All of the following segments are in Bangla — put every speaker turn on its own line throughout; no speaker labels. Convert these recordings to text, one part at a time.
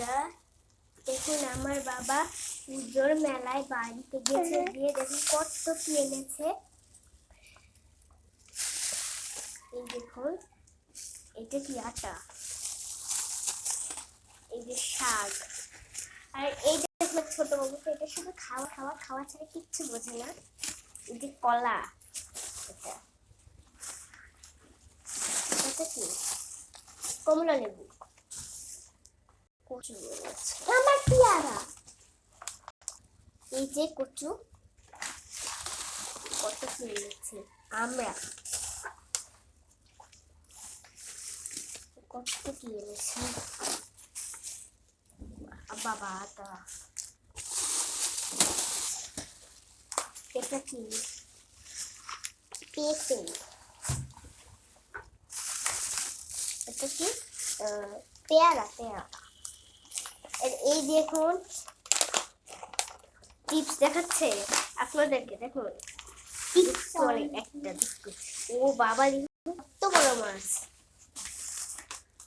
বন্ধুরা দেখুন আমার বাবা পুজোর মেলায় বাড়িতে গেছে গিয়ে দেখুন কত কি এনেছে। এই দেখুন এটা কি আটা? এই যে শাক। আর এই যে ছোট বাবু তো এটা শুধু খাওয়া খাওয়া খাওয়া ছাড়া কিচ্ছু বোঝে না। এই যে কলা এটা। এটা কি? কমলা লেবু। কচু এনেছে আমার পেয়ারা এই যে কচু কত কি এনেছে আমরা কত কি এনেছে বাবা আটা এটা কি পেঁপে এটা কি আহ, পেয়ারা পেয়ারা আর এই দেখুন। টিপস দেখাচ্ছে আপনাদেরকে দেখুন। একটা ও বাবা কত বড় মাছ।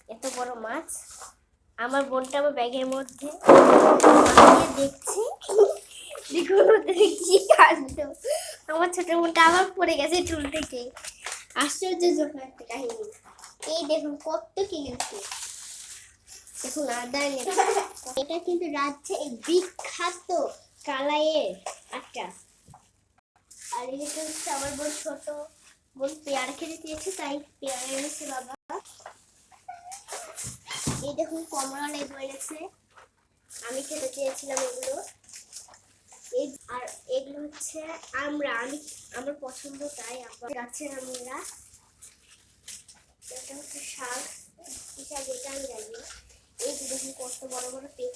এত বড় মাছ। আমার বোনটা আমার ব্যাগের মধ্যে। দেখছি। কি কাণ্ড। আমার ছোট বোনটা আবার পড়ে গেছে চুল থেকে। আশ্চর্যজনক একটা কাহিনী। এই দেখুন কত কিনেছে দেখুন আদা এনেছে। এটা কিন্তু রাজ্যে বিখ্যাত কালাইয়ের আটা আর এটা হচ্ছে আমার বোন ছোট, বোন পেয়ারা খেতে চেয়েছে, তাই পেয়ারা এনেছে বাবা। এই দেখুন, কমলা লেবু এনেছে। আমি খেতে চেয়েছিলাম এগুলো। এই আর এগুলো হচ্ছে আমরা, আমি, আমার পছন্দ তাই আবার গাছের আমরা। এটা হচ্ছে শাক কি শাক এটা আমি জানি না এই যে দেখুন কত বড় বড় পেঁপে